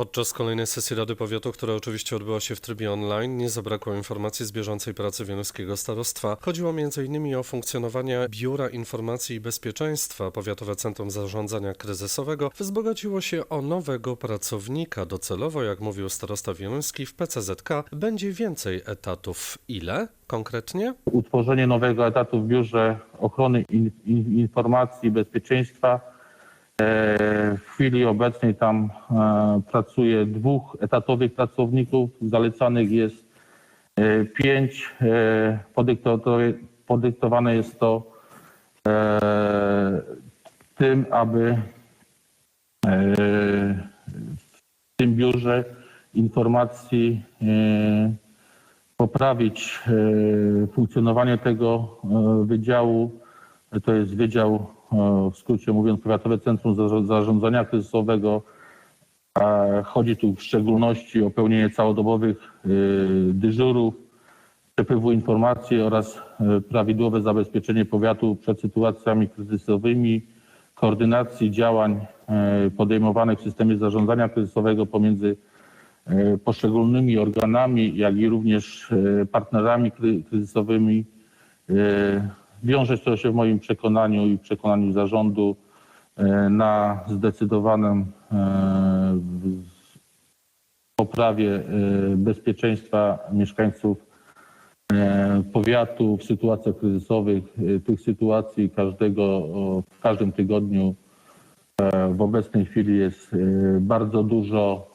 Podczas kolejnej sesji Rady Powiatu, która oczywiście odbyła się w trybie online, nie zabrakło informacji z bieżącej pracy Wieluńskiego Starostwa. Chodziło m.in. o funkcjonowanie Biura Informacji i Bezpieczeństwa. Powiatowe Centrum Zarządzania Kryzysowego wzbogaciło się o nowego pracownika. Docelowo, jak mówił starosta wieluński, w PCZK będzie więcej etatów. Ile konkretnie? utworzenie nowego etatu w Biurze Ochrony in, in, Informacji i Bezpieczeństwa. E, W chwili obecnej tam e, pracuje dwóch etatowych pracowników, zalecanych jest e, pięć. Podyktowane- jest to tym, aby w tym biurze informacji poprawić funkcjonowanie tego wydziału. To jest wydział, w skrócie mówiąc, Powiatowe Centrum Zarządzania Kryzysowego. A Chodzi tu w szczególności o pełnienie całodobowych e, dyżurów, przepływu informacji oraz e, prawidłowe zabezpieczenie powiatu przed sytuacjami kryzysowymi, koordynacji działań e, podejmowanych w systemie zarządzania kryzysowego pomiędzy e, poszczególnymi organami, jak i również e, partnerami kry- kryzysowymi. Wiąże to się w moim przekonaniu i przekonaniu zarządu e, na zdecydowanym e, poprawie e, bezpieczeństwa mieszkańców powiatu w sytuacjach kryzysowych. Tych sytuacji każdego, w każdym tygodniu W obecnej chwili jest bardzo dużo,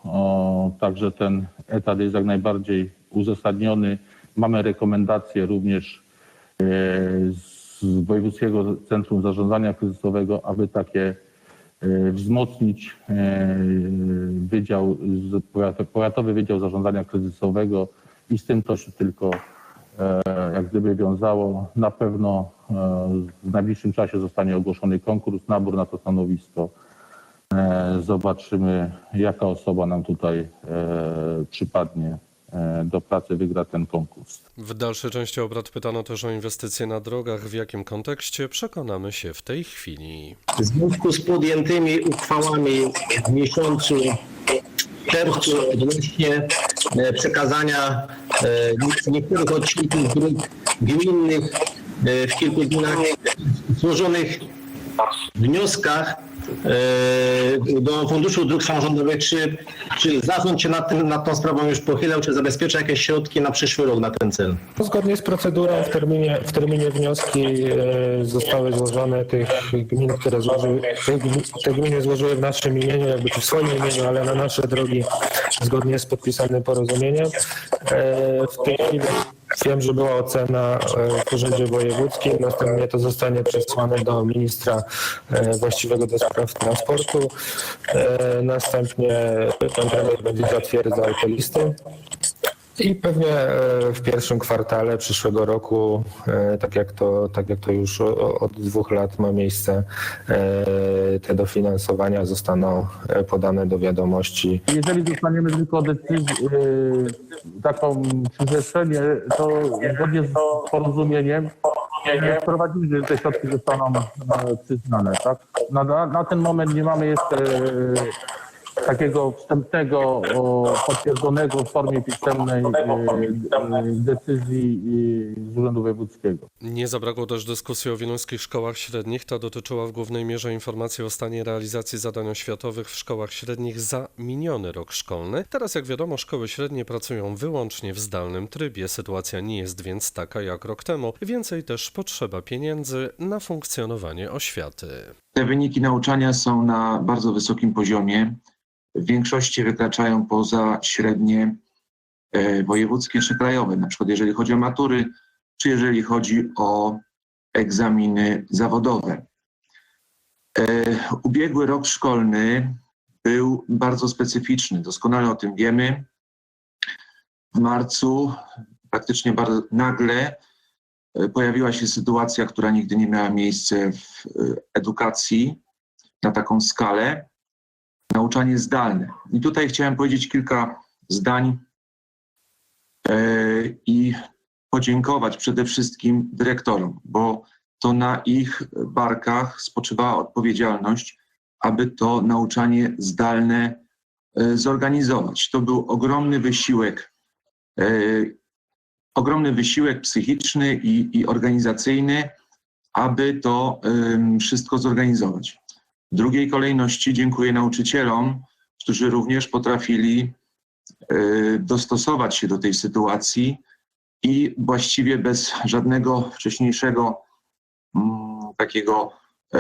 także ten etat jest jak najbardziej uzasadniony. Mamy rekomendacje również z Wojewódzkiego Centrum Zarządzania Kryzysowego, aby takie e, wzmocnić e, wydział, Powiatowy Wydział Zarządzania Kryzysowego i z tym to się tylko e, jak gdyby wiązało. Na pewno e, w najbliższym czasie zostanie ogłoszony konkurs, nabór na to stanowisko. E, Zobaczymy, jaka osoba nam tutaj e, przypadnie e, do pracy, wygra ten konkurs. W dalszej części obrad pytano też o inwestycje na drogach. W jakim kontekście przekonamy się w tej chwili. W związku z podjętymi uchwałami w miesiącu czerwcu odnośnie e, przekazania e, niektórych odcinków dróg gminnych e, w kilku dniach złożonych wnioskach e, do Funduszu Dróg Samorządowych, czy, czy zarząd się nad, tym, nad tą sprawą już pochylał, czy zabezpiecza jakieś środki na przyszły rok na ten cel? Zgodnie z procedurą w terminie, w terminie wnioski e, zostały złożone tych gmin, które złożyły, te gminy, złożyły w naszym imieniu, jakby w swoim imieniu, ale na nasze drogi zgodnie z podpisanym porozumieniem. E, W tej chwili wiem, że była ocena e, w Urzędzie Wojewódzkim, następnie to zostanie przesłane do ministra e, właściwego do spraw transportu. E, Następnie pan premier będzie zatwierdzał te listy. I pewnie e, w pierwszym kwartale przyszłego roku, e, tak jak to, tak jak to już od dwóch lat ma miejsce, e, te dofinansowania zostaną podane do wiadomości Jeżeli dostaniemy tylko decyzję, taką przyzwyczajenie, to zgodnie z porozumieniem nie wprowadzimy, że te środki zostaną przyznane. Tak? Na, na, ten moment nie mamy jeszcze takiego wstępnego, o, potwierdzonego w formie pisemnej e, e, decyzji e, z Urzędu Wojewódzkiego. Nie zabrakło też dyskusji o wieluńskich szkołach średnich. Ta dotyczyła w głównej mierze informacji o stanie realizacji zadań oświatowych w szkołach średnich za miniony rok szkolny. Teraz, jak wiadomo, szkoły średnie pracują wyłącznie w zdalnym trybie. Sytuacja nie jest więc taka jak rok temu. Więcej też potrzeba pieniędzy na funkcjonowanie oświaty. Te wyniki nauczania są na bardzo wysokim poziomie. W większości wykraczają poza średnie e, wojewódzkie czy krajowe, na przykład jeżeli chodzi o matury, czy jeżeli chodzi o egzaminy zawodowe. E, Ubiegły rok szkolny był bardzo specyficzny, doskonale o tym wiemy. W marcu praktycznie bardzo nagle e, pojawiła się sytuacja, która nigdy nie miała miejsca w edukacji na taką skalę, nauczanie zdalne. I tutaj chciałem powiedzieć kilka zdań e, i podziękować przede wszystkim dyrektorom, bo to na ich barkach spoczywała odpowiedzialność, aby to nauczanie zdalne e, zorganizować. To był ogromny wysiłek, e, ogromny wysiłek psychiczny i, i organizacyjny, aby to wszystko zorganizować. W drugiej kolejności dziękuję nauczycielom, którzy również potrafili e, dostosować się do tej sytuacji i właściwie bez żadnego wcześniejszego mm, takiego e,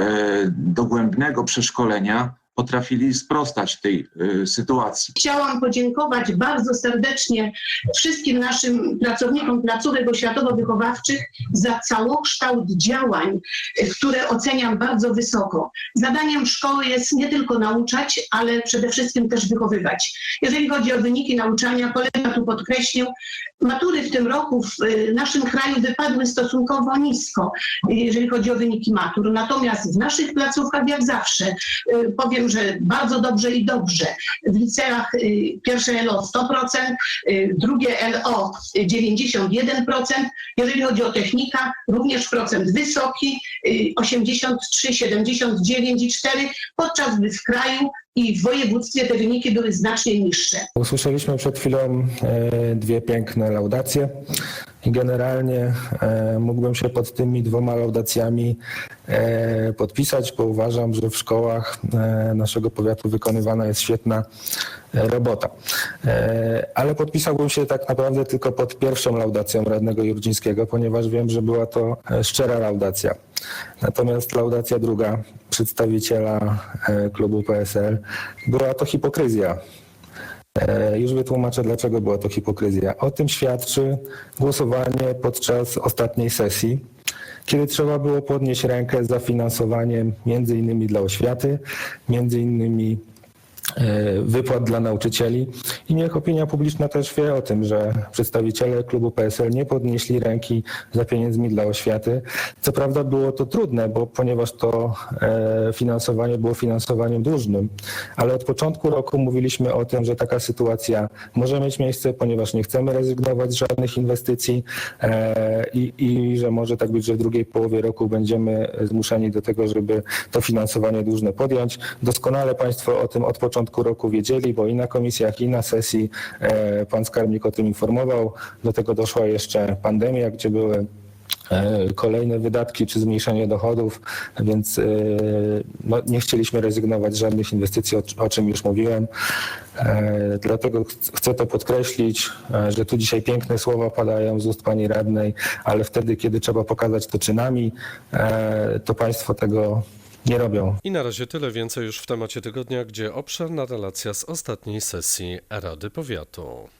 dogłębnego przeszkolenia potrafili sprostać tej e, sytuacji. Chciałam podziękować bardzo serdecznie wszystkim naszym pracownikom placówek oświatowo-wychowawczych za całokształt działań, y, które oceniam bardzo wysoko. Zadaniem szkoły jest nie tylko nauczać, ale przede wszystkim też wychowywać. Jeżeli chodzi o wyniki nauczania, kolega tu podkreślił, matury w tym roku w y, naszym kraju wypadły stosunkowo nisko, y, jeżeli chodzi o wyniki matur. Natomiast w naszych placówkach, jak zawsze, y, że bardzo dobrze i dobrze. W liceach y, pierwsze LO 100%, y, drugie LO 91%. Jeżeli chodzi o technika, również procent wysoki, y, 83, 79 i 4, podczas gdy w kraju i w województwie te wyniki były znacznie niższe. Usłyszeliśmy przed chwilą e, dwie piękne laudacje generalnie e, mógłbym się pod tymi dwoma laudacjami e, podpisać, bo uważam, że w szkołach e, naszego powiatu wykonywana jest świetna robota. Ale podpisałbym się tak naprawdę tylko pod pierwszą laudacją radnego Jurdzińskiego, ponieważ wiem, że była to szczera laudacja. Natomiast laudacja druga przedstawiciela klubu PSL była to hipokryzja. E, Już wytłumaczę, dlaczego była to hipokryzja. O tym świadczy głosowanie podczas ostatniej sesji, kiedy trzeba było podnieść rękę za finansowaniem między innymi dla oświaty, między innymi wypłat dla nauczycieli i niech opinia publiczna też wie o tym, że przedstawiciele klubu PSL nie podnieśli ręki za pieniędzmi dla oświaty. Co prawda było to trudne, bo ponieważ to e, finansowanie było finansowaniem dłużnym, ale od początku roku mówiliśmy o tym, że taka sytuacja może mieć miejsce, ponieważ nie chcemy rezygnować z żadnych inwestycji e, i, i że może tak być, że w drugiej połowie roku będziemy zmuszeni do tego, żeby to finansowanie dłużne podjąć. Doskonale Państwo o tym od początku roku wiedzieli, bo i na komisjach, i na sesji e, Pan Skarbnik o tym informował. Do tego doszła jeszcze pandemia, gdzie były e, kolejne wydatki czy zmniejszenie dochodów, więc e, no, nie chcieliśmy rezygnować z żadnych inwestycji, o, czym już mówiłem. Dlatego ch- chcę to podkreślić, że tu dzisiaj piękne słowa padają z ust pani radnej, ale wtedy, kiedy trzeba pokazać to czynami, to państwo tego nie robią. I na razie tyle, więcej już w temacie tygodnia, gdzie obszerna relacja z ostatniej sesji Rady Powiatu.